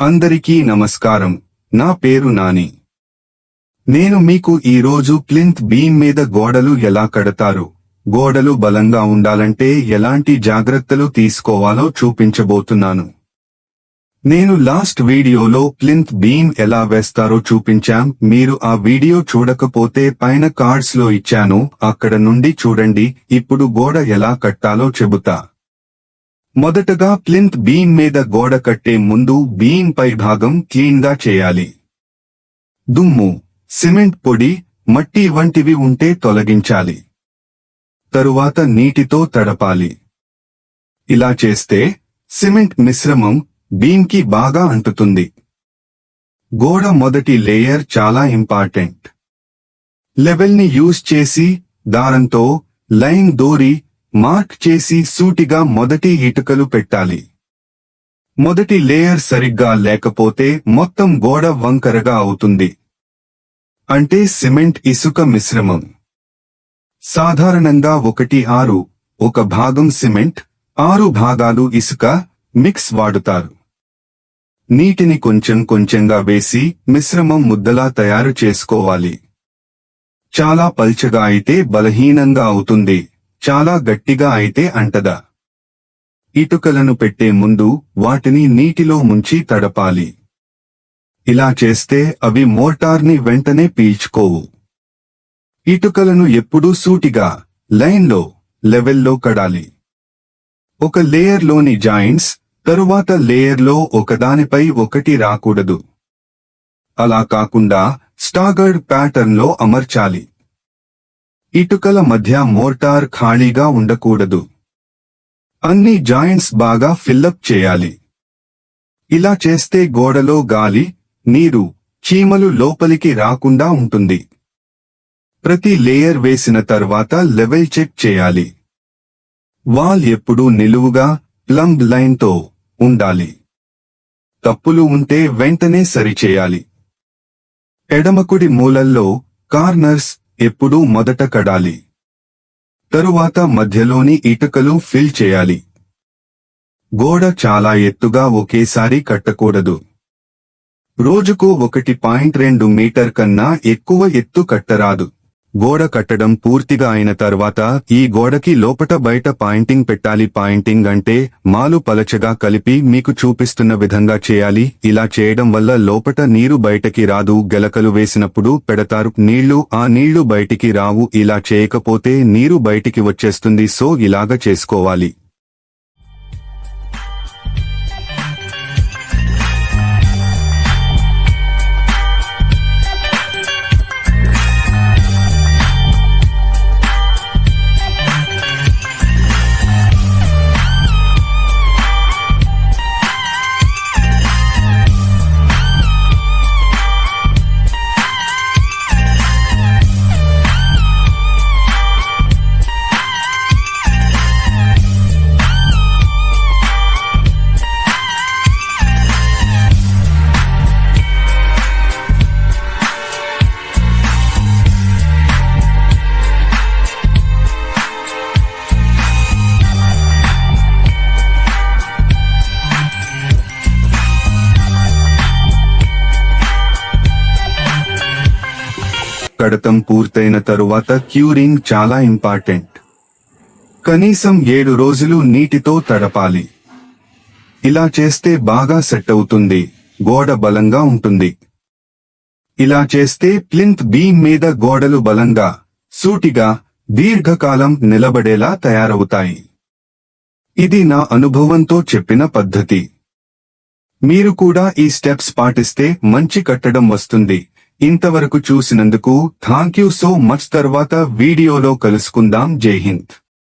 అందరికీ నమస్కారం. నా పేరు నాని. నేను మీకు ఈరోజు ప్లింత్ బీమ్ మీద గోడలు ఎలా కడతారు? గోడలు బలంగా ఉండాలంటే ఎలాంటి జాగ్రత్తలు తీసుకోవాలో చూపించబోతున్నాను. నేను లాస్ట్ వీడియోలో ప్లింత్ బీమ్ ఎలా వేస్తారో చూపించాం. మీరు ఆ వీడియో చూడకపోతే పైన కార్డ్స్లో ఇచ్చాను. అక్కడ నుండి చూడండి. ఇప్పుడు గోడ ఎలా కట్టాలో చెబుతా. మొదటగా ప్లింత్ బీమ్ మీద గోడ కట్టే ముందు బీమ్ పై భాగం క్లీన్గా చేయాలి. దుమ్ము సిమెంట్ పొడి మట్టి వంటివి ఉంటే తొలగించాలి. తరువాత నీటితో తడపాలి. ఇలా చేస్తే సిమెంట్ మిశ్రమం బీమ్కి బాగా అంటుతుంది. గోడ మొదటి లేయర్ చాలా ఇంపార్టెంట్. లెవెల్ని యూజ్ చేసి దారంతో లైన్ దోరి మార్క్ చేసి సూటిగా మొదటి ఇటుకలు పెట్టాలి. మొదటి లేయర్ సరిగ్గా లేకపోతే మొత్తం గోడ వంకరగా అవుతుంది. అంటే సిమెంట్ ఇసుక మిశ్రమం. సాధారణంగా ఒకటి ఆరు ఒక భాగం సిమెంట్ ఆరు భాగాలు ఇసుక మిక్స్ వాడుతారు. నీటిని కొంచెం కొంచెంగా వేసి మిశ్రమం ముద్దలా తయారు చేసుకోవాలి. చాలా పల్చగా అయితే బలహీనంగా అవుతుంది. చాలా గట్టిగా అయితే అంటదా? ఇటుకలను పెట్టే ముందు వాటిని నీటిలో ముంచి తడపాలి. ఇలా చేస్తే అవి మోటార్ని వెంటనే పీల్చుకోవు. ఇటుకలను ఎప్పుడూ సూటిగా లైన్లో లెవెల్లో కడాలి. ఒక లేయర్లోని జాయింట్స్ తరువాత లేయర్లో ఒకదానిపై ఒకటి రాకూడదు. అలా కాకుండా స్టాగర్డ్ ప్యాటర్న్లో అమర్చాలి. ఇటుకల మధ్య మోర్టార్ ఖాళీగా ఉండకూడదు. అన్ని జాయింట్స్ బాగా ఫిల్లప్ చేయాలి. ఇలా చేస్తే గోడలో గాలి నీరు చీమలు లోపలికి రాకుండా ఉంటుంది. ప్రతి లేయర్ వేసిన తర్వాత లెవెల్ చెక్ చేయాలి. వాల్ ఎప్పుడూ నిలువుగా ప్లంబ్ లైన్తో ఉండాలి. తప్పులు ఉంటే వెంటనే సరిచేయాలి. ఎడమకుడి మూలల్లో కార్నర్స్ ఎప్పుడూ మొదట కడాలి. తరువాత మధ్యలోని ఇటుకలు ఫిల్ చేయాలి. గోడ చాలా ఎత్తుగా ఒకేసారి కట్టకూడదు. రోజుకు ఒకటి పాయింట్ రెండు మీటర్ కన్నా ఎక్కువ ఎత్తు కట్టరాదు. గోడ కట్టడం పూర్తిగా అయిన తర్వాత ఈ గోడకి లోపట బయట పాయింటింగ్ పెట్టాలి. పాయింటింగ్ అంటే మాలు పలచగా కలిపి మీకు చూపిస్తున్న విధంగా చేయాలి. ఇలా చేయడం వల్ల లోపట నీరు బయటకి రాదు. గెలకలు వేసినప్పుడు పెడతారు. నీళ్ళు ఆ నీళ్ళు బయటికి రావు. ఇలా చేయకపోతే నీరు బయటికి వచ్చేస్తుంది. సో ఇలాగ చేసుకోవాలి. కడతం పూర్తయిన తరువాత క్యూరింగ్ చాలా ఇంపార్టెంట్. కనీసం ఏడు రోజులు నీటితో తడపాలి. ఇలా చేస్తే బాగా సెట్ అవుతుంది గోడ బలంగా ఉంటుంది. ఇలా చేస్తే ప్లింత్ బీమ్ మీద గోడలు బలంగా సూటిగా దీర్ఘకాలం నిలబడేలా తయారవుతాయి. ఇది నా అనుభవంతో చెప్పిన పద్ధతి. మీరు కూడా ఈ స్టెప్స్ పాటిస్తే మంచి కట్టడం వస్తుంది ఇంతవరకు చూసినందుకు థ్యాంక్ యూ సో మచ్ తర్వాత వీడియోలో కలుసుకుందాం. జై హింద్.